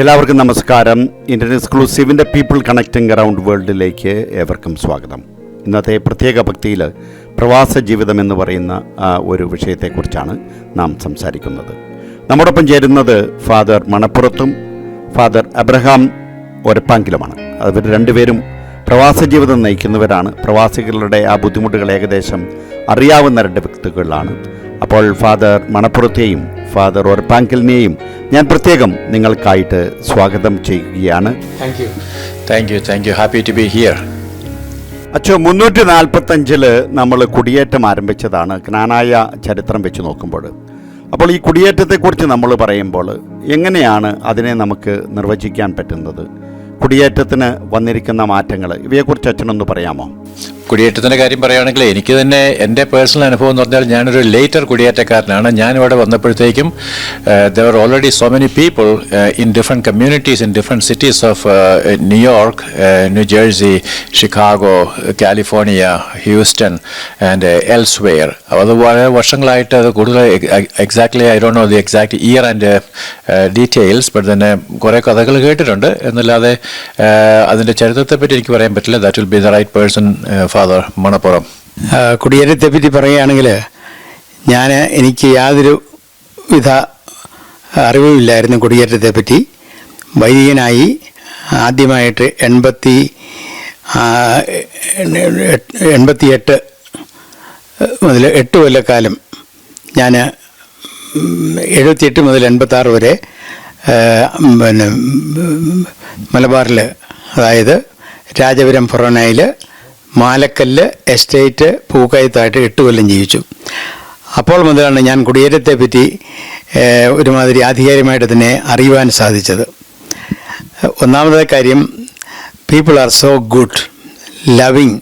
എല്ലാവർക്കും നമസ്കാരം. ഇന്ത്യൻ എക്സ്ക്ലൂസീവിന്റെ പീപ്പിൾ കണക്റ്റിംഗ് അറൗണ്ട് വേൾഡിലേക്ക് ഏവർക്കും സ്വാഗതം. ഇന്നത്തെ പ്രത്യേക ഭക്തിയിൽ പ്രവാസ ജീവിതം എന്ന് പറയുന്ന ഒരു വിഷയത്തെക്കുറിച്ചാണ് നാം സംസാരിക്കുന്നത്. നമ്മോടൊപ്പം ചേരുന്നത് ഫാദർ മണപ്പുറത്തും ഫാദർ അബ്രഹാം ഒരപ്പാങ്കിലുമാണ്. അവർ രണ്ടുപേരും പ്രവാസ ജീവിതം നയിക്കുന്നവരാണ്. പ്രവാസികളുടെ ആ ബുദ്ധിമുട്ടുകൾ ഏകദേശം അറിയാവുന്ന രണ്ട് വ്യക്തികളാണ്. അപ്പോൾ ഫാദർ മണപ്പുറത്തെയും ഫാദർ ഒരപ്പാങ്കിലിനെയും ഞാൻ പ്രത്യേകം നിങ്ങൾക്കായിട്ട് സ്വാഗതം ചെയ്യുകയാണ്. Happy to be here. അച്ഛോ മുന്നൂറ്റി നാൽപ്പത്തഞ്ചിൽ നമ്മൾ കുടിയേറ്റം ആരംഭിച്ചതാണ്. ജ്ഞാനായ ചരിത്രം വെച്ച് നോക്കുമ്പോൾ അപ്പോൾ ഈ കുടിയേറ്റത്തെക്കുറിച്ച് നമ്മൾ പറയുമ്പോൾ എങ്ങനെയാണ് അതിനെ നമുക്ക് നിർവചിക്കാൻ പറ്റുന്നത്? കുടിയേറ്റത്തിന് വന്നിരിക്കുന്ന മാറ്റങ്ങൾ ഇവയെക്കുറിച്ച് അച്ഛനൊന്ന് പറയാമോ? കുടിയേറ്റത്തിന്റെ കാര്യം പറയുകയാണെങ്കിൽ എനിക്ക് തന്നെ എന്റെ പേഴ്സണൽ അനുഭവം എന്ന് പറഞ്ഞാൽ ഞാനൊരു ലേറ്റർ കുടിയേറ്റക്കാരനാണ്. ഞാനിവിടെ വന്നപ്പോഴത്തേക്കും there already so many people in different communities in different cities of New York New Jersey Chicago California Houston and elsewhere അത് വളരെ വർഷങ്ങളായിട്ട് അത് കൂടുതൽ exactly I don't know the exact year and details but തന്നെ കുറേ കഥകൾ കേട്ടിട്ടുണ്ട്. എന്നല്ലാതെ അതിന്റെ ചരിത്രത്തെപ്പറ്റി എനിക്ക് പറയാൻ പറ്റില്ല. That will be the right person father Manappuram കുടിയേറ്റത്തെ പറ്റി പറയുകയാണെങ്കിൽ ഞാൻ എനിക്ക് യാതൊരു വിധ അറിവുമില്ലായിരുന്നു കുടിയേറ്റത്തെ പറ്റി വൈദികനായി ആദ്യമായിട്ട് എൺപത്തി എൺപത്തി എട്ട് മുതൽ എട്ട് കൊല്ലക്കാലം ഞാൻ എഴുപത്തിയെട്ട് മുതൽ എൺപത്താറ് വരെ പിന്നെ മലബാറിൽ അതായത് രാജപുരം ഫൊറോനയിൽ മാലക്കല്ല് എസ്റ്റേറ്റ് പൂക്കയത്തായിട്ട് എട്ട് കൊല്ലം ജീവിച്ചു. അപ്പോൾ മുതലാണ് ഞാൻ കുടിയേറ്റത്തെ പറ്റി ഒരുമാതിരി ആധികാരികമായിട്ട് തന്നെ അറിയുവാൻ സാധിച്ചത്. ഒന്നാമത്തെ കാര്യം people are so good loving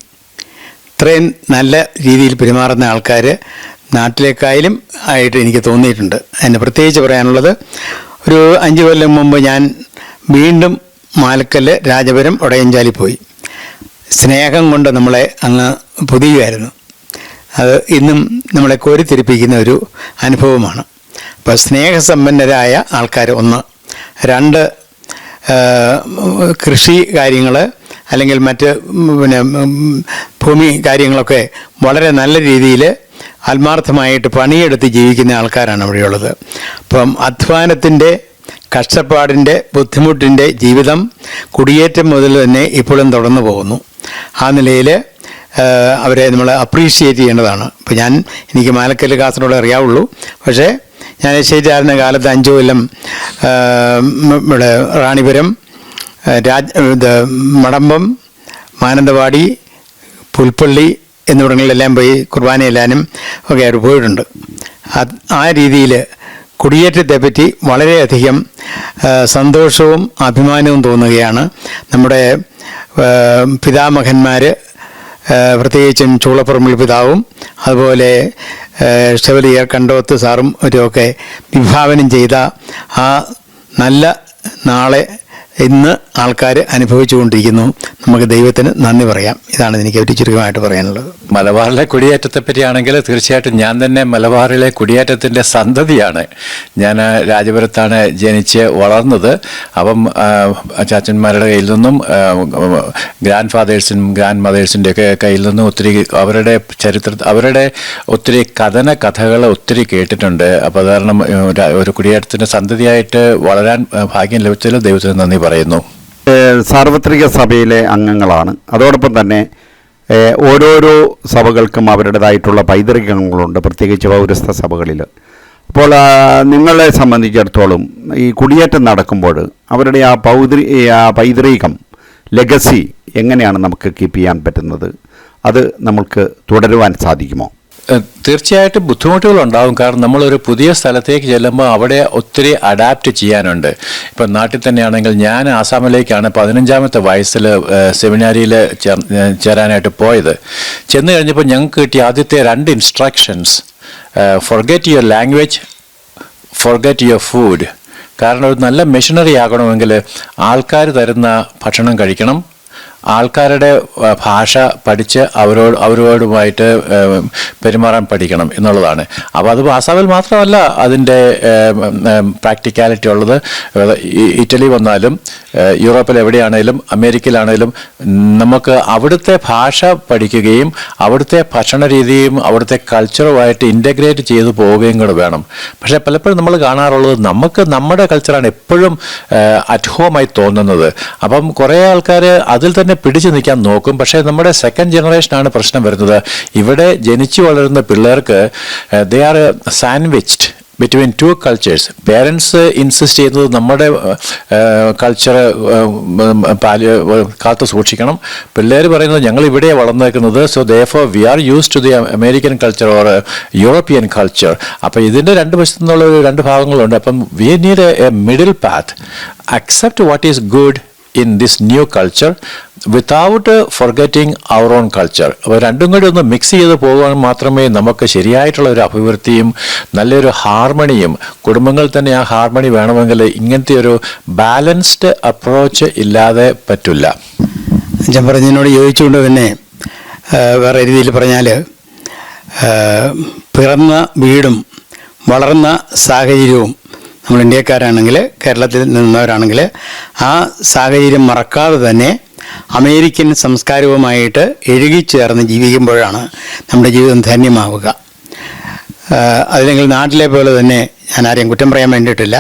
ഇത്രയും നല്ല രീതിയിൽ പെരുമാറുന്ന ആൾക്കാർ നാട്ടിലേക്കായാലും ആയിട്ട് എനിക്ക് തോന്നിയിട്ടുണ്ട്. അതിന് പ്രത്യേകിച്ച് പറയാനുള്ളത് ഒരു അഞ്ച് കൊല്ലം മുമ്പ് ഞാൻ വീണ്ടും മാലക്കല്ല് രാജപുരം ഒടയഞ്ചാലി പോയി. സ്നേഹം കൊണ്ട് നമ്മളെ അങ്ങ് പൊതിയുമായിരുന്നു അത് ഇന്നും നമ്മളെ കോരിത്തിരിപ്പിക്കുന്ന ഒരു അനുഭവമാണ്. അപ്പോൾ സ്നേഹസമ്പന്നരായ ആൾക്കാർ ഒന്ന്. രണ്ട് കൃഷി കാര്യങ്ങൾ അല്ലെങ്കിൽ മറ്റ് പിന്നെ ഭൂമി കാര്യങ്ങളൊക്കെ വളരെ നല്ല രീതിയിൽ ആത്മാർത്ഥമായിട്ട് പണിയെടുത്ത് ജീവിക്കുന്ന ആൾക്കാരാണ് അവിടെയുള്ളത്. അപ്പം അധ്വാനത്തിന്റെ കഷ്ടപ്പാടിന്റെ ബുദ്ധിമുട്ടിന്റെ ജീവിതം കുടിയേറ്റം മുതൽ തന്നെ ഇപ്പോഴും തുടർന്നു പോകുന്നു. ആ നിലയിൽ അവരെ നമ്മൾ അപ്രീഷിയേറ്റ് ചെയ്യേണ്ടതാണ്. ഇപ്പോൾ ഞാൻ എനിക്ക് മാലക്കല്ല് കാസർഗോഡ് അറിയാവുള്ളൂ. പക്ഷേ ഞാൻ ശരിയായിരുന്ന കാലത്ത് അഞ്ചു കൊല്ലം ഇവിടെ റാണിപുരം രാജ് മടമ്പം മാനന്തവാടി പുൽപ്പള്ളി എന്നിവിടങ്ങളിലെല്ലാം പോയി കുർബാന എല്ലാനും ഒക്കെ അവർ പോയിട്ടുണ്ട്. ആ രീതിയിൽ കുടിയേറ്റത്തെപ്പറ്റി വളരെയധികം സന്തോഷവും അഭിമാനവും തോന്നുകയാണ്. നമ്മുടെ പിതാമഹന്മാർ പ്രത്യേകിച്ചും ചൂളപ്പറമ്പിൽ പിതാവും അതുപോലെ ഷെവലിയർ കണ്ടോത്ത് സാറും ഒരുമൊക്കെ വിഭാവനം ചെയ്ത ആ നല്ല നാളെ ഇന്ന് ആൾക്കാർ അനുഭവിച്ചുകൊണ്ടിരിക്കുന്നു. നമുക്ക് ദൈവത്തിന് നന്ദി പറയാം. ഇതാണ് എനിക്ക് ഒരു ചുരുക്കമായിട്ട് പറയാനുള്ളത്. മലബാറിലെ കുടിയേറ്റത്തെ പറ്റിയാണെങ്കിൽ തീർച്ചയായിട്ടും ഞാൻ തന്നെ മലബാറിലെ കുടിയേറ്റത്തിന്റെ സന്തതിയാണ്. ഞാൻ രാജപുരത്താണ് ജനിച്ച് വളർന്നത്. അപ്പം ചാച്ചന്മാരുടെ കയ്യിൽ നിന്നും ഗ്രാൻഡ് ഫാദേഴ്സിനും ഗ്രാൻഡ് മദേഴ്സിന്റെ ഒക്കെ കയ്യിൽ നിന്നും ഒത്തിരി അവരുടെ ചരിത്ര അവരുടെ ഒത്തിരി കഥന കഥകൾ ഒത്തിരി കേട്ടിട്ടുണ്ട്. അപ്പോൾ കാരണം ഒരു കുടിയേറ്റത്തിന്റെ സന്തതിയായിട്ട് വളരാൻ ഭാഗ്യം ലഭിച്ചതിൽ ദൈവത്തിന് നന്ദി പറയുന്നു. സാർവത്രിക സഭയിലെ അംഗങ്ങളാണ്. അതോടൊപ്പം തന്നെ ഓരോരോ സഭകൾക്കും അവരുടേതായിട്ടുള്ള പൈതൃകങ്ങളുണ്ട് പ്രത്യേകിച്ച് പൗരസ്ത സഭകളിൽ അപ്പോൾ നിങ്ങളെ സംബന്ധിച്ചിടത്തോളം ഈ കുടിയേറ്റം നടക്കുമ്പോൾ അവരുടെ ആ പൗതൃ ആ പൈതൃകം ലെഗസി എങ്ങനെയാണ് നമുക്ക് കീപ്പ് ചെയ്യാൻ പറ്റുന്നത്? അത് നമുക്ക് തുടരുവാൻ സാധിക്കുമോ? തീർച്ചയായിട്ടും ബുദ്ധിമുട്ടുകൾ ഉണ്ടാകും കാരണം നമ്മളൊരു പുതിയ സ്ഥലത്തേക്ക് ചെല്ലുമ്പോൾ അവിടെ ഒത്തിരി അഡാപ്റ്റ് ചെയ്യാനുണ്ട്. ഇപ്പം നാട്ടിൽ തന്നെയാണെങ്കിൽ ഞാൻ ആസാമിലേക്കാണ് പതിനഞ്ചാമത്തെ വയസ്സിൽ സെമിനാരിയിൽ ചേരാനായിട്ട് പോയത്. ചെന്ന് കഴിഞ്ഞപ്പോൾ ഞങ്ങൾക്ക് കിട്ടിയ ആദ്യത്തെ രണ്ട് instructions forget your language forget your food കാരണം ഒരു നല്ല മെഷീനറി ആകണമെങ്കിൽ ആൾക്കാർ തരുന്ന ഭക്ഷണം കഴിക്കണം ആൾക്കാരുടെ ഭാഷ പഠിച്ച് അവരോട് അവരോടുമായിട്ട് പെരുമാറാൻ പഠിക്കണം എന്നുള്ളതാണ്. അപ്പോൾ അത് ആസാമിൽ മാത്രമല്ല അതിന്റെ പ്രാക്ടിക്കാലിറ്റി ഉള്ളത്. ഇറ്റലി വന്നാലും യൂറോപ്പിൽ എവിടെയാണേലും അമേരിക്കയിലാണേലും നമുക്ക് അവിടുത്തെ ഭാഷ പഠിക്കുകയും അവിടുത്തെ ഭക്ഷണ രീതിയും അവിടുത്തെ കൾച്ചറുമായിട്ട് ഇന്റഗ്രേറ്റ് ചെയ്തു പോവുകയും കൂടെ വേണം. പക്ഷേ പലപ്പോഴും നമ്മൾ കാണാറുള്ളത് നമുക്ക് നമ്മുടെ കൾച്ചറാണ് എപ്പോഴും അറ്റ് ഹോമായി തോന്നുന്നത്. അപ്പം കുറേ ആൾക്കാർ അതിൽ തന്നെ പിടിച്ചു നിൽക്കാൻ നോക്കും. പക്ഷേ നമ്മുടെ സെക്കൻഡ് ജനറേഷനാണ് പ്രശ്നം വരുന്നത്. ഇവിടെ ജനിച്ചു വളരുന്ന പിള്ളേർക്ക് they are sandwiched between two cultures parents insist ചെയ്യുന്നത് നമ്മുടെ കൾച്ചർ പാൽ കാത്തു സൂക്ഷിക്കണം. പിള്ളേർ പറയുന്നത് ഞങ്ങൾ ഇവിടെ വളർന്നേക്കുന്നത് so though we are use to the American culture or European culture അപ്പോൾ ഇതിന്റെ രണ്ട് വശത്തു നിന്നുള്ള ഒരു രണ്ട് ഭാഗങ്ങളുണ്ട്. അപ്പം we need a middle path accept what is good in this new culture without forgetting our own culture അപ്പോൾ രണ്ടും കൂടി ഒന്ന് മിക്സ് ചെയ്ത് പോകാൻ മാത്രമേ നമുക്ക് ശരിയായിട്ടുള്ള ഒരു അഭിവൃദ്ധിയും നല്ലൊരു ഹാർമണിയും കുടുംബങ്ങളിൽ തന്നെ ആ ഹാർമണി വേണമെങ്കിൽ ഇങ്ങനത്തെ ഒരു ബാലൻസ്ഡ് അപ്രോച്ച് ഇല്ലാതെ പറ്റില്ല. ഞാൻ പറഞ്ഞതിനോട് യോജിച്ചുകൊണ്ട് തന്നെ വേറെ രീതിയിൽ പറഞ്ഞാൽ പിറന്ന വീടും വളർന്ന സാഹചര്യവും നമ്മൾ ഇന്ത്യക്കാരാണെങ്കിൽ കേരളത്തിൽ നിന്നവരാണെങ്കിൽ ആ സാഹചര്യം മറക്കാതെ തന്നെ അമേരിക്കൻ സംസ്കാരവുമായിട്ട് എഴുകിച്ചേർന്ന് ജീവിക്കുമ്പോഴാണ് നമ്മുടെ ജീവിതം ധന്യമാവുക. അതില്ലെങ്കിൽ നാട്ടിലെ പോലെ തന്നെ ഞാൻ ആരെയും കുറ്റം പറയാൻ വേണ്ടിയിട്ടില്ല.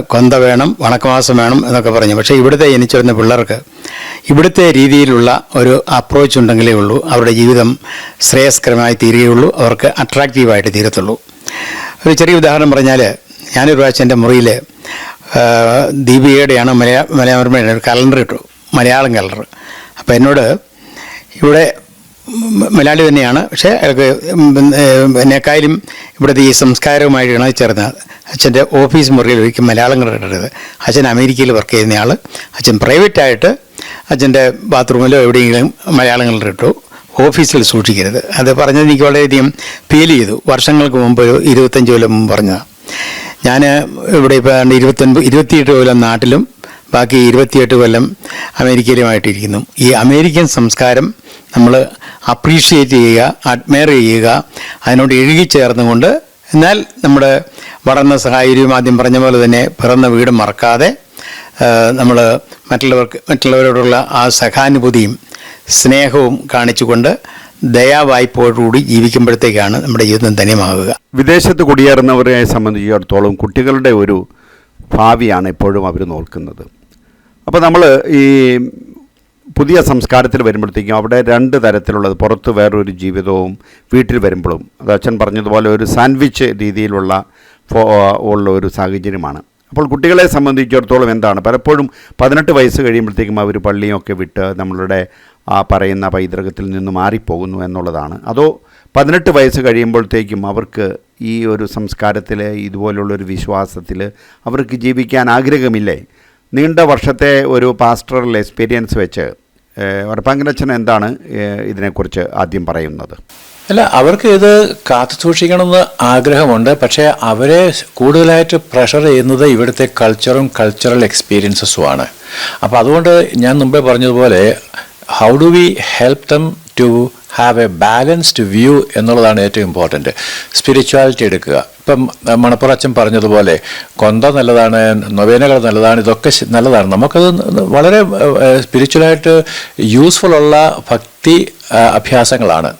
കൊന്ത വേണം വണക്കമാസം വേണം എന്നൊക്കെ പറഞ്ഞു. പക്ഷേ ഇവിടുത്തെ ജനിച്ചു വരുന്ന പിള്ളേർക്ക് ഇവിടുത്തെ രീതിയിലുള്ള ഒരു അപ്രോച്ച് ഉണ്ടെങ്കിലേ ഉള്ളൂ. അവരുടെ ജീവിതം ശ്രേയസ്കരമായി തീരുകയുള്ളൂ. അവർക്ക് അട്രാക്റ്റീവായിട്ട് തീരത്തുള്ളൂ. ഒരു ചെറിയ ഉദാഹരണം പറഞ്ഞാൽ ഞാനൊരു പ്രാവശ്യം എന്റെ മുറിയിൽ ദീപികയുടെയാണ് മലയാ മലയാളമയുടെ ഒരു കലണ്ടർ ഇട്ടു. മലയാളം കലർ അപ്പോൾ എന്നോട് ഇവിടെ മലയാളി തന്നെയാണ്. പക്ഷേ അയാൾക്ക് എന്നെക്കായാലും ഇവിടുത്തെ ഈ സംസ്കാരവുമായിട്ടാണ് ചേർന്ന് അച്ഛന്റെ ഓഫീസ് മുറിയിൽ ഒരിക്കലും മലയാളം കണ്ടിട്ടത് അച്ഛൻ അമേരിക്കയിൽ വർക്ക് ചെയ്യുന്നയാൾ അച്ഛൻ പ്രൈവറ്റായിട്ട് അച്ഛന്റെ ബാത്റൂമിലോ എവിടെയെങ്കിലും മലയാളം കണ്ടിട്ടു ഓഫീസിൽ സൂക്ഷിക്കരുത്. അത് പറഞ്ഞത് എനിക്ക് വളരെയധികം ഫീൽ ചെയ്തു. വർഷങ്ങൾക്ക് മുമ്പ് ഒരു ഇരുപത്തഞ്ച് കൊല്ലം മുമ്പ് പറഞ്ഞതാണ് ഞാൻ ഇവിടെ ഇപ്പോൾ ഇരുപത്തൊൻപത് ഇരുപത്തിയെട്ട് കൊല്ലം നാട്ടിലും ബാക്കി ഇരുപത്തിയെട്ട് കൊല്ലം അമേരിക്കയിലുമായിട്ടിരിക്കുന്നു. ഈ അമേരിക്കൻ സംസ്കാരം നമ്മൾ അപ്രീഷിയേറ്റ് ചെയ്യുക അഡ്മയർ ചെയ്യുക അതിനോട് ഇഴുകിച്ചേർന്നുകൊണ്ട് എന്നാൽ നമ്മുടെ വളർന്ന സാഹചര്യം ആദ്യം പറഞ്ഞ പോലെ തന്നെ പിറന്ന വീട് മറക്കാതെ നമ്മൾ മറ്റുള്ളവർക്ക് മറ്റുള്ളവരോടുള്ള ആ സഹാനുഭൂതിയും സ്നേഹവും കാണിച്ചുകൊണ്ട് ദയാവായ്പോടുകൂടി ജീവിക്കുമ്പോഴത്തേക്കാണ് നമ്മുടെ ജീവിതം ധന്യമാകുക. വിദേശത്ത് കുടിയേറുന്നവരെ സംബന്ധിച്ചിടത്തോളം കുട്ടികളുടെ ഒരു ഭാവിയാണ് എപ്പോഴും അവർ നോക്കുന്നത്. അപ്പോൾ നമ്മൾ ഈ പുതിയ സംസ്കാരത്തിൽ വരുമ്പോഴത്തേക്കും അവിടെ രണ്ട് തരത്തിലുള്ളത്. പുറത്ത് വേറൊരു ജീവിതവും വീട്ടിൽ വരുമ്പോഴും. അത് അച്ഛൻ പറഞ്ഞതുപോലെ ഒരു സാൻഡ്വിച്ച് രീതിയിലുള്ള ഉള്ള ഒരു സാഹചര്യമാണ്. അപ്പോൾ കുട്ടികളെ സംബന്ധിച്ചിടത്തോളം എന്താണ്? പലപ്പോഴും പതിനെട്ട് വയസ്സ് കഴിയുമ്പോഴത്തേക്കും അവർ പള്ളിയൊക്കെ വിട്ട് നമ്മളുടെ ആ പറയുന്ന പൈതൃകത്തിൽ നിന്ന് മാറിപ്പോകുന്നു എന്നുള്ളതാണ്. അതോ പതിനെട്ട് വയസ്സ് കഴിയുമ്പോഴത്തേക്കും അവർക്ക് ഈ ഒരു സംസ്കാരത്തിൽ ഇതുപോലുള്ളൊരു വിശ്വാസത്തിൽ അവർക്ക് ജീവിക്കാൻ ആഗ്രഹമില്ലേ? നീണ്ട വർഷത്തെ ഒരു പാസ്റ്ററൽ എക്സ്പീരിയൻസ് വെച്ച് ഉറപ്പാങ്കനച്ഛൻ എന്താണ് ഇതിനെക്കുറിച്ച് ആദ്യം പറയുന്നത്? അല്ല അവർക്ക് ഇത് കാത്തു സൂക്ഷിക്കണമെന്ന് ആഗ്രഹമുണ്ട്. പക്ഷേ അവരെ കൂടുതലായിട്ട് പ്രഷർ ചെയ്യുന്നത് ഇവിടുത്തെ കൾച്ചറും കൾച്ചറൽ എക്സ്പീരിയൻസസും ആണ് അപ്പോൾ അതുകൊണ്ട് ഞാൻ മുമ്പേ പറഞ്ഞതുപോലെ how do we help them to have a balanced view എന്നുള്ളതാണ് ഏറ്റവും ഇമ്പോർട്ടന്റ് സ്പിരിച്വാലിറ്റി എടുക്കുക. ഇപ്പം മണപ്പുറച്ചൻ പറഞ്ഞതുപോലെ കൊന്ത നല്ലതാണ് നൊവേനകൾ നല്ലതാണ് ഇതൊക്കെ നല്ലതാണ്. നമുക്കത് വളരെ സ്പിരിച്വലായിട്ട് യൂസ്ഫുൾ ഉള്ള ഭക്തി അഭ്യാസങ്ങളാണ്.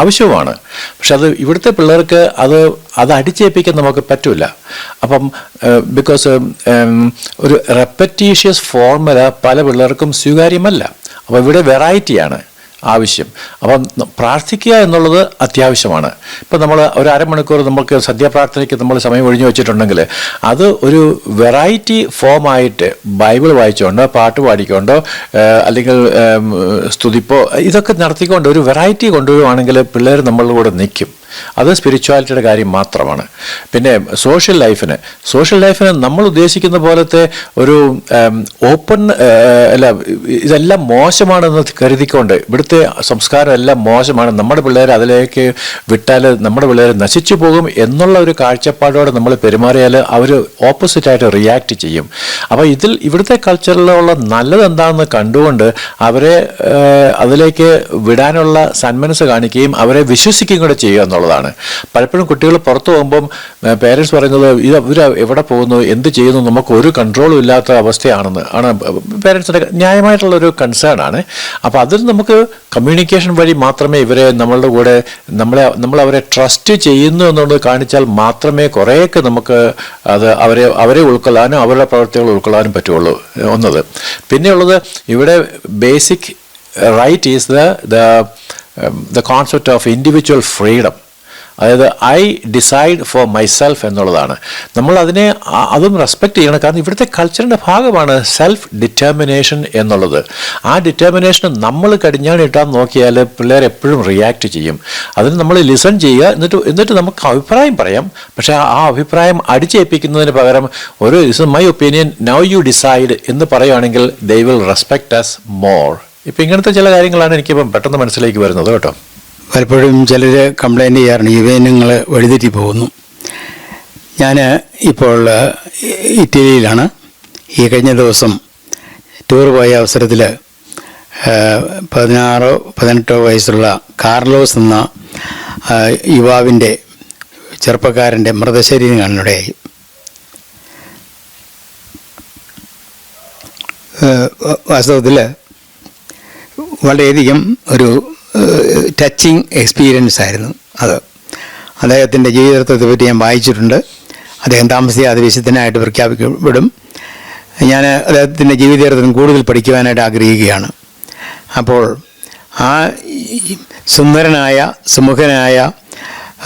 ആവശ്യവുമാണ്. പക്ഷെ അത് ഇവിടുത്തെ പിള്ളേർക്ക് അത് അത് അടിച്ചേൽപ്പിക്കാൻ നമുക്ക് പറ്റില്ല അപ്പം ബിക്കോസ് ഒരു റെപ്പറ്റീഷ്യസ് ഫോർമുല പല പിള്ളേർക്കും സ്വീകാര്യമല്ല. അപ്പോൾ ഇവിടെ വെറൈറ്റിയാണ് ആവശ്യം. അപ്പം പ്രാർത്ഥിക്കുക എന്നുള്ളത് അത്യാവശ്യമാണ്. ഇപ്പം നമ്മൾ ഒരു അരമണിക്കൂർ നമുക്ക് സദ്യപ്രാർത്ഥനയ്ക്ക് നമ്മൾ സമയം ഒഴിഞ്ഞു വെച്ചിട്ടുണ്ടെങ്കിൽ അത് ഒരു വെറൈറ്റി ഫോമായിട്ട് ബൈബിൾ വായിച്ചുകൊണ്ടോ പാട്ട് പാടിക്കൊണ്ടോ അല്ലെങ്കിൽ സ്തുതിപ്പോ ഇതൊക്കെ നടത്തിക്കൊണ്ട് ഒരു വെറൈറ്റി കൊണ്ടുവരുവാണെങ്കിൽ പിള്ളേർ നമ്മളുടെ കൂടെ നിൽക്കും. അത് സ്പിരിച്വാലിറ്റിയുടെ കാര്യം മാത്രമാണ്. പിന്നെ സോഷ്യൽ ലൈഫിന് സോഷ്യൽ ലൈഫിന് നമ്മൾ ഉദ്ദേശിക്കുന്ന പോലത്തെ ഒരു ഓപ്പൺ അല്ല ഇതെല്ലാം മോശമാണെന്ന് കരുതിക്കൊണ്ട് ഇവിടുത്തെ സംസ്കാരം എല്ലാം മോശമാണ്. നമ്മുടെ പിള്ളേർ അതിലേക്ക് വിട്ടാൽ നമ്മുടെ പിള്ളേർ നശിച്ചു പോകും എന്നുള്ള ഒരു കാഴ്ചപ്പാടോടെ നമ്മൾ പെരുമാറിയാൽ അവർ ഓപ്പോസിറ്റായിട്ട് റിയാക്ട് ചെയ്യും. അപ്പോൾ ഇതിൽ ഇവിടുത്തെ കൾച്ചറിലുള്ള നല്ലത് എന്താണെന്ന് കണ്ടുകൊണ്ട് അവരെ അതിലേക്ക് വിടാനുള്ള സന്മനസ് കാണിക്കുകയും അവരെ വിശ്വസിക്കുകയും കൂടെ ചെയ്യുക എന്നുള്ളതാണ്. പലപ്പോഴും കുട്ടികൾ പുറത്തു പോകുമ്പം പേരൻസ് പറയുന്നത് ഇത് ഇവർ എവിടെ പോകുന്നു എന്ത് ചെയ്യുന്നു നമുക്ക് ഒരു കൺട്രോളും ഇല്ലാത്ത അവസ്ഥയാണെന്ന്. ആണ് പേരൻസിന്റെ ന്യായമായിട്ടുള്ളൊരു കൺസേൺ ആണ്. അപ്പോൾ അതിൽ നമുക്ക് കമ്മ്യൂണിക്കേഷൻ വഴി മാത്രമേ ഇവരെ നമ്മളുടെ കൂടെ നമ്മളെ നമ്മൾ അവരെ ട്രസ്റ്റ് ചെയ്യുന്നു എന്നുള്ളത് കാണിച്ചാൽ മാത്രമേ കുറേയൊക്കെ നമുക്ക് അത് അവരെ അവരെ ഉൾക്കൊള്ളാനും അവരുടെ പ്രവർത്തികൾ ഉൾക്കൊള്ളാനും പറ്റുള്ളൂ ഒന്നത്. പിന്നെയുള്ളത് ഇവിടെ basic right is the the the concept of individual freedom അതായത് ഐ ഡിസൈഡ് ഫോർ മൈസെൽഫ് എന്നുള്ളതാണ്. നമ്മൾ അതിനെ അതും റെസ്പെക്ട് ചെയ്യണം. കാരണം ഇവിടുത്തെ കൾച്ചറിന്റെ ഭാഗമാണ് സെൽഫ് ഡിറ്റർമിനേഷൻ എന്നുള്ളത്. ആ ഡിറ്റർമിനേഷൻ നമ്മൾ കടിഞ്ഞാണിട്ടാൻ നോക്കിയാൽ പിള്ളേർ എപ്പോഴും റിയാക്ട് ചെയ്യും. അതിന് നമ്മൾ ലിസൺ ചെയ്യുക. എന്നിട്ട് എന്നിട്ട് നമുക്ക് അഭിപ്രായം പറയാം. പക്ഷേ ആ അഭിപ്രായം അടിച്ചേൽപ്പിക്കുന്നതിന് പകരം ഒരു is my opinion now you decide എന്ന് പറയുകയാണെങ്കിൽ they will respect us more ഇപ്പം ഇങ്ങനത്തെ ചില കാര്യങ്ങളാണ് എനിക്കിപ്പം പെട്ടെന്ന് മനസ്സിലേക്ക് വരുന്നത് കേട്ടോ. പലപ്പോഴും ചിലർ കംപ്ലൈന്റ് ചെയ്യാറുണ്ട് യുവജനങ്ങൾ വഴിതെറ്റി പോകുന്നു. ഞാൻ ഇപ്പോൾ ഇറ്റലിയിലാണ്. ഈ കഴിഞ്ഞ ദിവസം ടൂർ പോയ അവസരത്തിൽ പതിനാറോ പതിനെട്ടോ വയസ്സുള്ള കാർലോസ് എന്ന യുവാവിന്റെ ചെറുപ്പക്കാരന്റെ മൃതശരീരം കാണാനിടയായി വാസ്തവത്തിൽ വളരെയധികം ഒരു ടച്ചിങ് എക്സ്പീരിയൻസ് ആയിരുന്നു അത്. അദ്ദേഹത്തിന്റെ ജീവിതത്തെ പറ്റി ഞാൻ വായിച്ചിട്ടുണ്ട്. അദ്ദേഹം താമസിയാതെ വിശുദ്ധനായിട്ട് പ്രഖ്യാപിക്കപ്പെടും. ഞാൻ അദ്ദേഹത്തിന്റെ ജീവിതത്തിന് കൂടുതൽ പഠിക്കുവാനായിട്ട് ആഗ്രഹിക്കുകയാണ്. അപ്പോൾ ആ സുന്ദരനായ സുമുഖനായ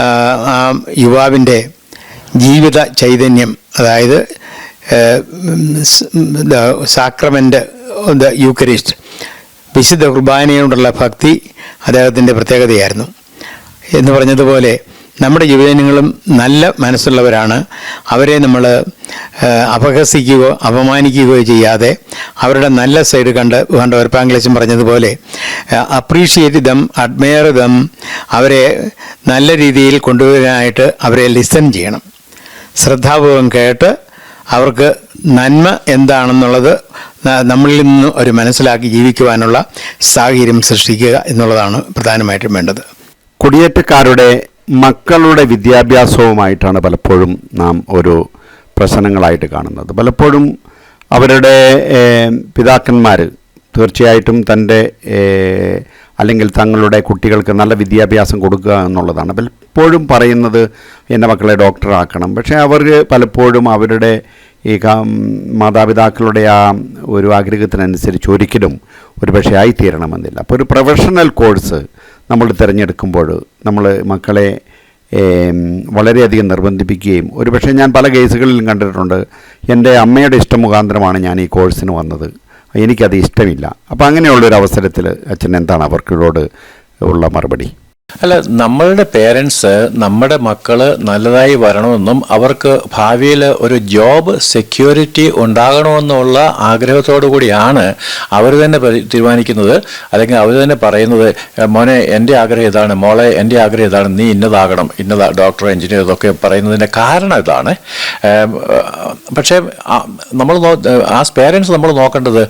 ആ, യുവാവിന്റെ ജീവിത ചൈതന്യം അതായത് സാക്രമെന്റ് യൂക്കരിസ്റ്റ് വിശുദ്ധ കുർബാനയോടുള്ള ഭക്തി അദ്ദേഹത്തിന്റെ പ്രത്യേകതയായിരുന്നു. എന്ന് പറഞ്ഞതുപോലെ നമ്മുടെ യുവജനങ്ങളും നല്ല മനസ്സുള്ളവരാണ്. അവരെ നമ്മൾ അപഹസിക്കുകയോ അപമാനിക്കുകയോ ചെയ്യാതെ അവരുടെ നല്ല സൈഡ് കണ്ട് കണ്ട ഒരുപ്പാംഗ്ലേശം പറഞ്ഞതുപോലെ അപ്രീഷിയേറ്റ് ദം അഡ്മയർ ദം അവരെ നല്ല രീതിയിൽ കൊണ്ടുവരാനായിട്ട് അവരെ ലിസൺ ചെയ്യണം. ശ്രദ്ധാപൂർവം കേട്ട് അവർക്ക് നന്മ എന്താണെന്നുള്ളത് നമ്മളിൽ നിന്ന് ഒരു മനസ്സിലാക്കി ജീവിക്കുവാനുള്ള സാഹചര്യം സൃഷ്ടിക്കുക എന്നുള്ളതാണ് പ്രധാനമായിട്ടും വേണ്ടത്. കുടിയേറ്റക്കാരുടെ മക്കളുടെ വിദ്യാഭ്യാസവുമായിട്ടാണ് പലപ്പോഴും നാം ഒരു പ്രശ്നങ്ങളായിട്ട് കാണുന്നത്. പലപ്പോഴും അവരുടെ പിതാക്കന്മാർ തീർച്ചയായിട്ടും തന്റെ അല്ലെങ്കിൽ തങ്ങളുടെ കുട്ടികൾക്ക് നല്ല വിദ്യാഭ്യാസം കൊടുക്കുക എന്നുള്ളതാണ്. പലപ്പോഴും പറയുന്നത് എന്റെ മക്കളെ ഡോക്ടറാക്കണം. പക്ഷേ അവർ പലപ്പോഴും അവരുടെ ഈ മാതാപിതാക്കളുടെ ആ ഒരു ആഗ്രഹത്തിനനുസരിച്ച് ഒരിക്കലും ഒരു പക്ഷേ ആയിത്തീരണമെന്നില്ല. അപ്പോൾ ഒരു പ്രൊഫഷണൽ കോഴ്സ് നമ്മൾ തിരഞ്ഞെടുക്കുമ്പോൾ നമ്മൾ മക്കളെ വളരെയധികം നിർബന്ധിപ്പിക്കുകയും ഒരു പക്ഷേ ഞാൻ പല കേസുകളിലും കണ്ടിട്ടുണ്ട്. എന്റെ അമ്മയുടെ ഇഷ്ടം മുഖാന്തരമാണ് ഞാൻ ഈ കോഴ്സിന് വന്നത്. എനിക്കത് ഇഷ്ടമില്ല. അപ്പോൾ അങ്ങനെയുള്ളൊരു അവസരത്തിൽ അച്ഛൻ എന്താണ് അവർക്കോട് ഉള്ള മറുപടി? അല്ല നമ്മളുടെ പേരൻസ് നമ്മുടെ മക്കൾ നല്ലതായി വരണമെന്നും അവർക്ക് ഭാവിയിൽ ഒരു ജോബ് സെക്യൂരിറ്റി ഉണ്ടാകണമെന്നുള്ള ആഗ്രഹത്തോടു കൂടിയാണ് അവർ തന്നെ തീരുമാനിക്കുന്നത്. അല്ലെങ്കിൽ അവർ തന്നെ പറയുന്നത് "ഏ, മോനെ എന്റെ ആഗ്രഹം ഇതാണ് മോളെ എന്റെ ആഗ്രഹം ഇതാണ് നീ ഇന്നതാകണം ഇന്നതാ ഡോക്ടർ എഞ്ചിനീയർ ഇതൊക്കെ പറയുന്നതിന്റെ കാരണം ഇതാണ്. പക്ഷേ നമ്മൾ ആ പേരൻസ് നമ്മൾ നോക്കേണ്ടത്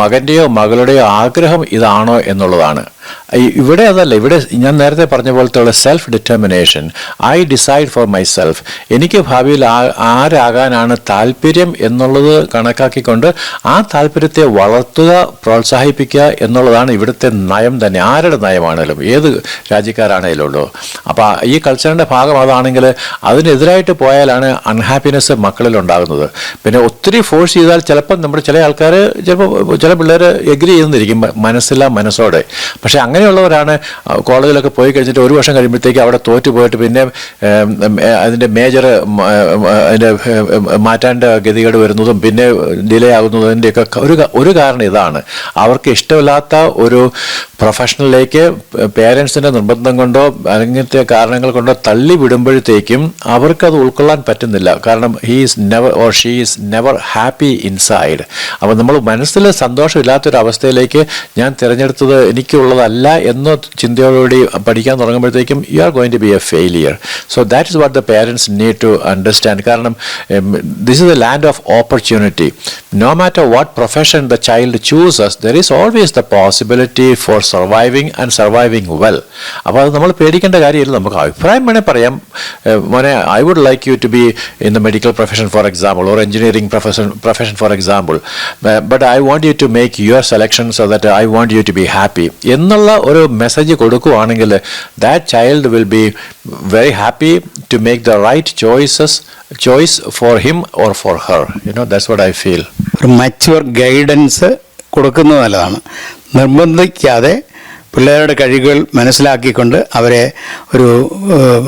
മകന്റെയോ മകളുടെയോ ആഗ്രഹം ഇതാണോ എന്നുള്ളതാണ്. ഇവിടെ അതല്ല ഇവിടെ ഞാൻ നേരത്തെ പറഞ്ഞ പോലത്തെ ഉള്ള self determination I decide for myself എനിക്ക് ഭാവിയിൽ ആരാകാനാണ് താല്പര്യം എന്നുള്ളത് കണക്കാക്കിക്കൊണ്ട് ആ താല്പര്യത്തെ വളർത്തുക പ്രോത്സാഹിപ്പിക്കുക എന്നുള്ളതാണ് ഇവിടുത്തെ നയം തന്നെ. ആരുടെ നയമാണേലും ഏത് രാജ്യക്കാരാണേലും ഉള്ളൂ അപ്പോൾ ഈ കൾച്ചറിന്റെ ഭാഗം അതാണെങ്കിൽ അതിനെതിരായിട്ട് പോയാലാണ് അൺഹാപ്പിനെസ് മക്കളിൽ ഉണ്ടാകുന്നത് പിന്നെ ഒത്തിരി ഫോഴ്സ് ചെയ്താൽ ചിലപ്പോൾ നമ്മുടെ ചില ആൾക്കാർ ചിലപ്പോൾ ചില പിള്ളേർ എഗ്രി ചെയ്യുന്നിരിക്കും മനസ്സില്ല മനസ്സോടെ. പക്ഷേ അങ്ങനെയുള്ളവരാണ് കോളേജിലൊക്കെ പോയി കഴിഞ്ഞിട്ട് ഒരു വർഷം കഴിയുമ്പോഴത്തേക്ക് അവിടെ തോറ്റു പോയിട്ട് പിന്നെ അതിന്റെ മേജർ അതിന്റെ മാറ്റാന്റെ ഗതികേട് വരുന്നതും പിന്നെ ഡിലേ ആകുന്നതിന്റെയൊക്കെ ഒരു ഒരു കാരണം ഇതാണ്. അവർക്ക് ഇഷ്ടമില്ലാത്ത ഒരു പ്രൊഫഷണലിലേക്ക് പേരൻസിന്റെ നിർബന്ധം കൊണ്ടോ അങ്ങനത്തെ കാരണങ്ങൾ കൊണ്ടോ തള്ളി വിടുമ്പോഴത്തേക്കും അവർക്കത് ഉൾക്കൊള്ളാൻ പറ്റുന്നില്ല. കാരണം he is never or she is never happy inside അപ്പോൾ നമ്മൾ മനസ്സിൽ സന്തോഷമില്ലാത്തൊരവസ്ഥയിലേക്ക് ഞാൻ തിരഞ്ഞെടുത്തത് എനിക്കുള്ളതല്ല എന്ന ചിന്തയോടുകൂടി പഠിക്കാൻ തുടങ്ങുമ്പോഴത്തേക്കും you are going to be a failure so that is what the parents need to understand കാരണം this is a land of opportunity no matter what profession the child chooses there is always the possibility for surviving and surviving well അപ്പോൾ അത് നമ്മൾ പേടിക്കേണ്ട കാര്യമില്ല. നമുക്ക് അഭിപ്രായം വേണേൽ പറയാം. മോനെ I would like you to be in the medical profession for example or engineering profession profession for example but I want you to make your selection so that I want you to be happy എന്നുള്ള ഒരു message കൊടുക്കുകയാണെങ്കിൽ that child will be very happy to make the right choices choice for him or for her you know that's what I feel ഒരു mature guidance കൊടുക്കുന്നത് നല്ലതാണ്. നിർബന്ധിക്കാതെ പിള്ളേരുടെ കഴിവുകൾ മനസ്സിലാക്കിക്കൊണ്ട് അവരെ ഒരു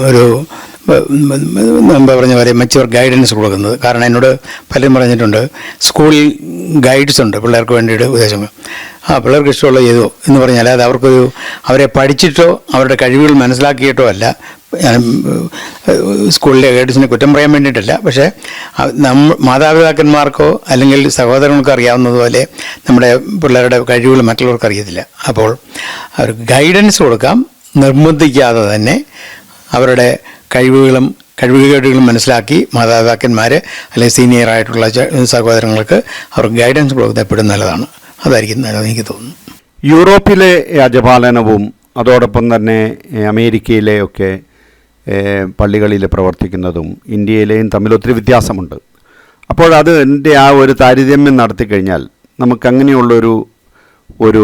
ഒരു മുമ്പ് പറഞ്ഞ പോലെ മെച്ചുവർ ഗൈഡൻസ് കൊടുക്കുന്നത്. കാരണം എന്നോട് പലരും പറഞ്ഞിട്ടുണ്ട് സ്കൂളിൽ ഗൈഡ്സ് ഉണ്ട് പിള്ളേർക്ക് വേണ്ടിയിട്ട് ഉപദേശങ്ങൾ ആ പിള്ളേർക്ക് ഇഷ്ടമുള്ള ചെയ്തു എന്ന് പറഞ്ഞാൽ അത് അവർക്കൊരു അവരെ പഠിച്ചിട്ടോ അവരുടെ കഴിവുകൾ മനസ്സിലാക്കിയിട്ടോ അല്ല. സ്കൂളിലെ ഗൈഡ്സിനെ കുറ്റം പറയാൻ വേണ്ടിയിട്ടല്ല. പക്ഷേ നമ്മ മാതാപിതാക്കന്മാർക്കോ അല്ലെങ്കിൽ സഹോദരങ്ങൾക്കോ അറിയാവുന്നതുപോലെ നമ്മുടെ പിള്ളേരുടെ കഴിവുകൾ മറ്റുള്ളവർക്ക് അറിയത്തില്ല. അപ്പോൾ അവർക്ക് ഗൈഡൻസ് കൊടുക്കാം. നിർബന്ധിക്കാതെ തന്നെ അവരുടെ കഴിവുകളും കഴിവുകേടുകളും മനസ്സിലാക്കി മാതാപിതാക്കന്മാർ അല്ലെങ്കിൽ സീനിയർ ആയിട്ടുള്ള സഹോദരങ്ങൾക്ക് അവർക്ക് ഗൈഡൻസ് കൊടുക്കുന്നത് എപ്പോഴും നല്ലതാണ്. അതായിരിക്കും നല്ലതെന്ന് എനിക്ക് തോന്നുന്നു. യൂറോപ്പിലെ രാജപാലനവും അതോടൊപ്പം തന്നെ അമേരിക്കയിലെയൊക്കെ പള്ളികളിൽ പ്രവർത്തിക്കുന്നതും ഇന്ത്യയിലെയും തമ്മിൽ ഒത്തിരി വ്യത്യാസമുണ്ട്. അപ്പോൾ എന്റെ ആ ഒരു താരതമ്യം നടത്തിക്കഴിഞ്ഞാൽ നമുക്ക് അങ്ങനെയുള്ളൊരു ഒരു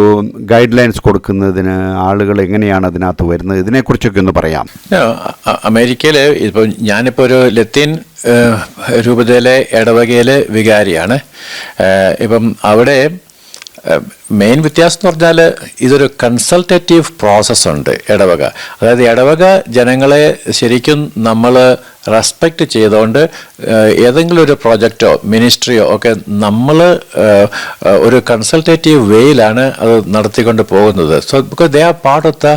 ഗൈഡ് ലൈൻസ് കൊടുക്കുന്നതിന് ആളുകൾ എങ്ങനെയാണ് അതിനകത്ത് വരുന്നത്? ഇതിനെക്കുറിച്ചൊക്കെ ഒന്ന് പറയാം. അമേരിക്കയിൽ ഇപ്പോൾ ഞാനിപ്പോൾ ഒരു ലത്തീൻ രൂപതയിലെ ഇടവകയിലെ വികാരിയാണ്. ഇപ്പം അവിടെ മെയിൻ വ്യത്യാസം എന്ന് പറഞ്ഞാൽ ഇതൊരു കൺസൾട്ടേറ്റീവ് പ്രോസസ്സുണ്ട് ഇടവക. അതായത് ഇടവക ജനങ്ങളെ ശരിക്കും നമ്മൾ റെസ്പെക്റ്റ് ചെയ്തുകൊണ്ട് ഏതെങ്കിലും ഒരു പ്രോജക്റ്റോ മിനിസ്ട്രിയോ ഒക്കെ നമ്മൾ ഒരു കൺസൾട്ടേറ്റീവ് വേയിലാണ് അത് നടത്തിക്കൊണ്ട് പോകുന്നത്. So because they are part of the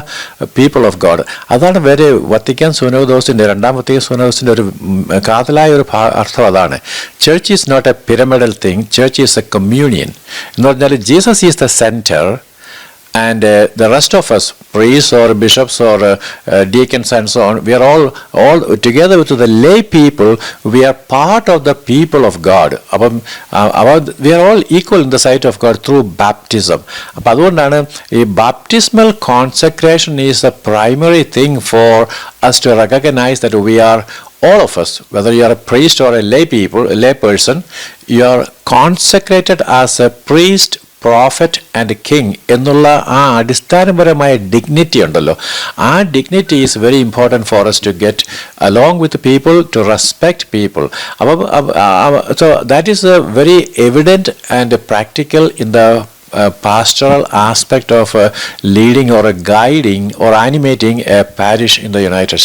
people of God അതാണ് വേറെ വത്തിക്കാൻ സുനോദോസിന്റെ രണ്ടാം വത്തിക്കാൻ സുനോദോസിന്റെ ഒരു കാതലായ ഒരു അർത്ഥം അതാണ്. Church is not a pyramidal thing church is a communion എന്ന് പറഞ്ഞാൽ Jesus is the centre and uh, the rest of us priests or bishops or uh, uh, deacons and so on we are all all together with the lay people we are part of the people of god അപ്പം uh, our, we are all equal in the sight of god through baptism അപ്പം അതുകൊണ്ടാണ് ഈ baptismal consecration is a primary thing for us to recognize that we are all of us whether you are a priest or a lay people a lay person you are consecrated as a priest prophet and king എന്നുള്ള ആ അടിസ്ഥാനപരമായ dignity ഉണ്ടല്ലോ ആ dignity is very important for us to get along with people to respect people അപ്പം so that is a very evident and practical in the uh, pastoral aspect of uh, leading or uh, guiding or animating a parish in the United.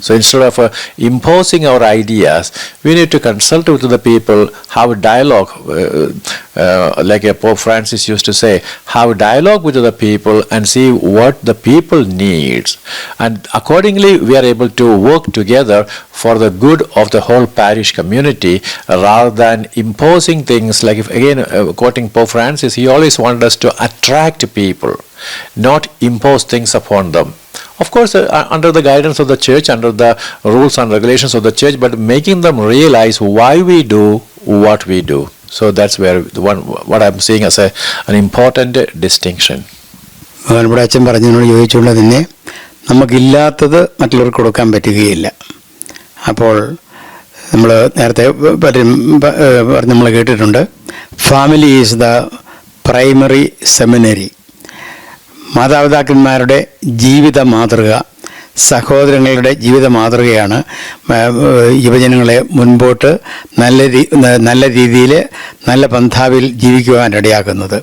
So instead of uh, imposing our ideas, we need to consult with the people, have a dialogue, uh, uh, like uh, Pope Francis used to say, have a dialogue with the people and see what the people needs. And accordingly, we are able to work together for the good of the whole parish community rather than imposing things like, if, again, uh, quoting Pope Francis, he always wanted us to attract people, not impose things upon them. Of course, uh, uh, under the guidance of the church, under the rules and regulations of the church, but making them realize why we do what we do. So that's where the one, what I'm seeing as a, an important distinction. ബഹുമാനപ്പെട്ട അച്ഛൻ പറഞ്ഞതിനോട് നമുക്കില്ലാത്തത് മറ്റുള്ളവർക്ക് കൊടുക്കാൻ പറ്റുകയില്ല അപ്പോൾ നമ്മൾ നേരത്തെ നമ്മൾ കേട്ടിട്ടുണ്ട് family is the primary seminary മാതാപിതാക്കന്മാരുടെ ജീവിത മാതൃക സഹോദരങ്ങളുടെ ജീവിത മാതൃകയാണ്. യുവജനങ്ങളെ മുൻപോട്ട് നല്ല നല്ല രീതിയിൽ നല്ല പന്ഥാവിൽ ജീവിക്കുവാൻ ഇടയാക്കുന്നത്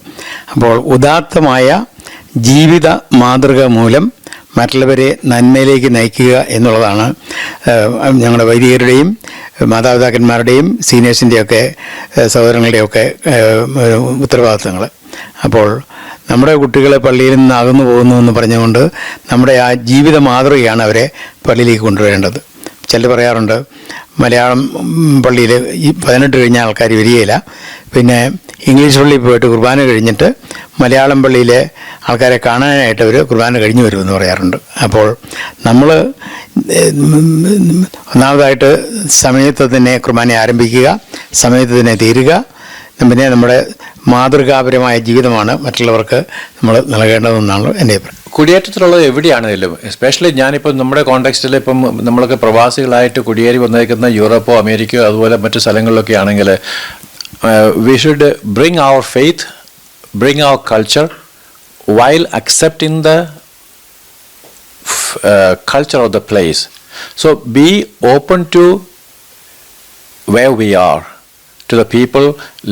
അപ്പോൾ ഉദാത്തമായ ജീവിത മാതൃക മൂലം മറ്റുള്ളവരെ നന്മയിലേക്ക് നയിക്കുക എന്നുള്ളതാണ് ഞങ്ങളുടെ വൈദികരുടെയും മാതാപിതാക്കന്മാരുടെയും സീനിയേഴ്സിന്റെയൊക്കെ സഹോദരങ്ങളുടെയൊക്കെ ഉത്തരവാദിത്തങ്ങൾ. അപ്പോൾ നമ്മുടെ കുട്ടികളെ പള്ളിയിൽ നിന്ന് അകന്നു പോകുന്നു എന്ന് പറഞ്ഞുകൊണ്ട് നമ്മുടെ ആ ജീവിത മാതൃകയാണ് അവരെ പള്ളിയിലേക്ക് കൊണ്ടുവരേണ്ടത്. ചിലർ പറയാറുണ്ട് മലയാളം പള്ളിയിൽ ഈ പതിനെട്ട് കഴിഞ്ഞ ആൾക്കാർ വരികയില്ല. പിന്നെ ഇംഗ്ലീഷ് പള്ളിയിൽ പോയിട്ട് കുർബാന കഴിഞ്ഞിട്ട് മലയാളം പള്ളിയിലെ ആൾക്കാരെ കാണാനായിട്ട് അവർ കുർബാന കഴിഞ്ഞു വരുമെന്ന് പറയാറുണ്ട്. അപ്പോൾ നമ്മൾ ഒന്നാമതായിട്ട് സമയത്ത് തന്നെ കുർബാന ആരംഭിക്കുക സമയത്ത് തന്നെ തീരുക പിന്നെ നമ്മുടെ മാതൃകാപരമായ ജീവിതമാണ് മറ്റുള്ളവർക്ക് നമ്മൾ നൽകേണ്ടതെന്നാണ് എന്റെ അഭിപ്രായം. കുടിയേറ്റത്തിലുള്ളത് എവിടെയാണെങ്കിലും എസ്പെഷ്യലി ഞാനിപ്പോൾ നമ്മുടെ കോണ്ടെക്സ്റ്റിൽ ഇപ്പം നമ്മളൊക്കെ പ്രവാസികളായിട്ട് കുടിയേറി വന്നേക്കുന്ന യൂറോപ്പോ അമേരിക്കയോ അതുപോലെ മറ്റു സ്ഥലങ്ങളിലൊക്കെ ആണെങ്കിൽ we should bring our faith bring our culture while accept in the culture of the place so be open to where we are to the people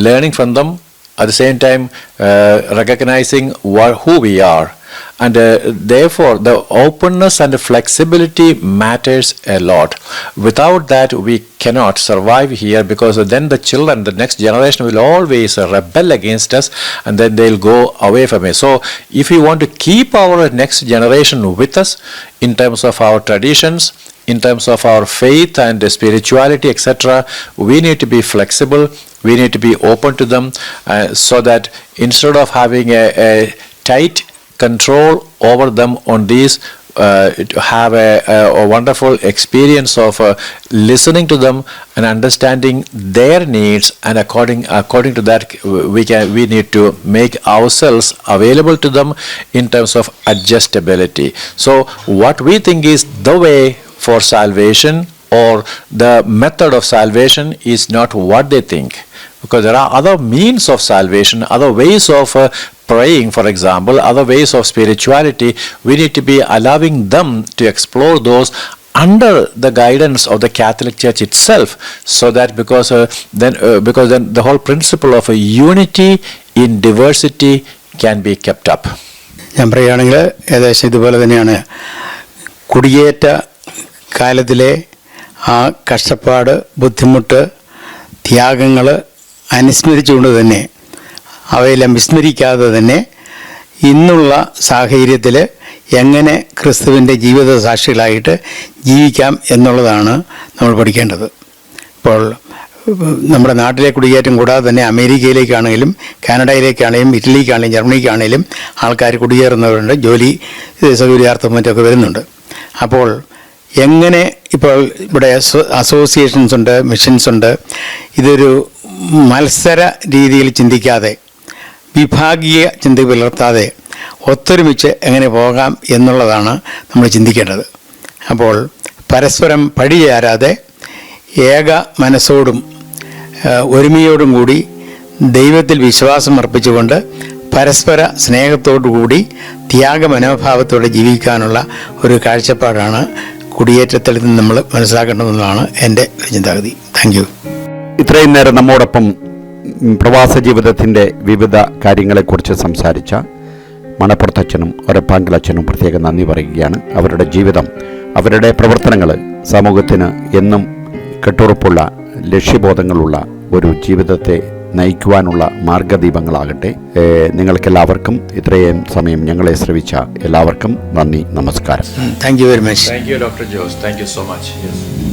learning from them, at the same time uh, recognizing wha- who we are. And uh, therefore, the openness and the flexibility matters a lot. Without that, we cannot survive here because then the children, the next generation, will always rebel against us and then they'll go away from us. So, if we want to keep our next generation with us in terms of our traditions, in terms of our faith and spirituality, etc., we need to be flexible, we need to be open to them uh, so that instead of having a, a tight control over them on these, uh, to have a, a, a wonderful experience of uh, listening to them and understanding their needs and according according to that we can we need to make ourselves available to them in terms of adjustability so what we think is the way for salvation or the method of salvation is not what they think because there are other means of salvation other ways of uh, praying for example other ways of spirituality we need to be allowing them to explore those under the guidance of the catholic church itself so that because uh, then uh, because then the whole principle of a unity in diversity can be kept up ഞാൻ പറയുകയാണെങ്കിൽ ഏകദേശം ഇതുപോലെ തന്നെയാണ് കുടിയേറ്റ കാലത്തിലെ ആ കഷ്ടപ്പാട് ബുദ്ധിമുട്ട് ത്യാഗങ്ങൾ അനുസ്മരിച്ചുകൊണ്ട് തന്നെ അവയെല്ലാം വിസ്മരിക്കാതെ തന്നെ ഇന്നുള്ള സാഹചര്യത്തിൽ എങ്ങനെ ക്രിസ്തുവിന്റെ ജീവിത സാക്ഷികളായിട്ട് ജീവിക്കാം എന്നുള്ളതാണ് നമ്മൾ പഠിക്കേണ്ടത്. ഇപ്പോൾ നമ്മുടെ നാട്ടിലെ കുടിയേറ്റം കൂടാതെ തന്നെ അമേരിക്കയിലേക്കാണെങ്കിലും കാനഡയിലേക്കാണെങ്കിലും ഇറ്റലിക്കാണെങ്കിലും ജർമ്മനിക്കാണെങ്കിലും ആൾക്കാർ കുടിയേറുന്നവരുണ്ട് ജോലി സൗകര്യാർത്ഥം മറ്റൊക്കെ വരുന്നുണ്ട്. അപ്പോൾ എങ്ങനെ ഇപ്പോൾ ഇവിടെ അസോസിയേഷൻസ് ഉണ്ട് മിഷൻസ് ഉണ്ട് ഇതൊരു മത്സര രീതിയിൽ ചിന്തിക്കാതെ വിഭാഗീയ ചിന്ത പുലർത്താതെ ഒത്തൊരുമിച്ച് എങ്ങനെ പോകാം എന്നുള്ളതാണ് നമ്മൾ ചിന്തിക്കേണ്ടത്. അപ്പോൾ പരസ്പരം പഴിചേരാതെ ഏക മനസ്സോടും ഒരുമയോടും കൂടി ദൈവത്തിൽ വിശ്വാസം അർപ്പിച്ചുകൊണ്ട് പരസ്പര സ്നേഹത്തോടു കൂടി ത്യാഗ മനോഭാവത്തോടെ ജീവിക്കാനുള്ള ഒരു കാഴ്ചപ്പാടാണ് കുടിയേറ്റത്തിൽ നിന്ന് നമ്മൾ മനസ്സിലാക്കേണ്ടതെന്നാണ് എന്റെ ചിന്താഗതി. താങ്ക് യു ഇത്രയും നേരം നമ്മോടൊപ്പം പ്രവാസ ജീവിതത്തിന്റെ വിവിധ കാര്യങ്ങളെക്കുറിച്ച് സംസാരിച്ച മണപ്പുറത്തച്ഛനും ഒരപ്പാങ്കിലച്ഛനും പ്രത്യേകം നന്ദി പറയുകയാണ്. അവരുടെ ജീവിതം അവരുടെ പ്രവർത്തനങ്ങൾ സമൂഹത്തിന് എന്നും കെട്ടുറപ്പുള്ള ലക്ഷ്യബോധങ്ങളുള്ള ഒരു ജീവിതത്തെ നയിക്കുവാനുള്ള മാർഗദീപങ്ങളാകട്ടെ. നിങ്ങൾക്കെല്ലാവർക്കും ഇത്രയും സമയം ഞങ്ങളെ ശ്രവിച്ച എല്ലാവർക്കും നന്ദി നമസ്കാരം. Thank you very much thank you doctor Jose thank you so much. Yes.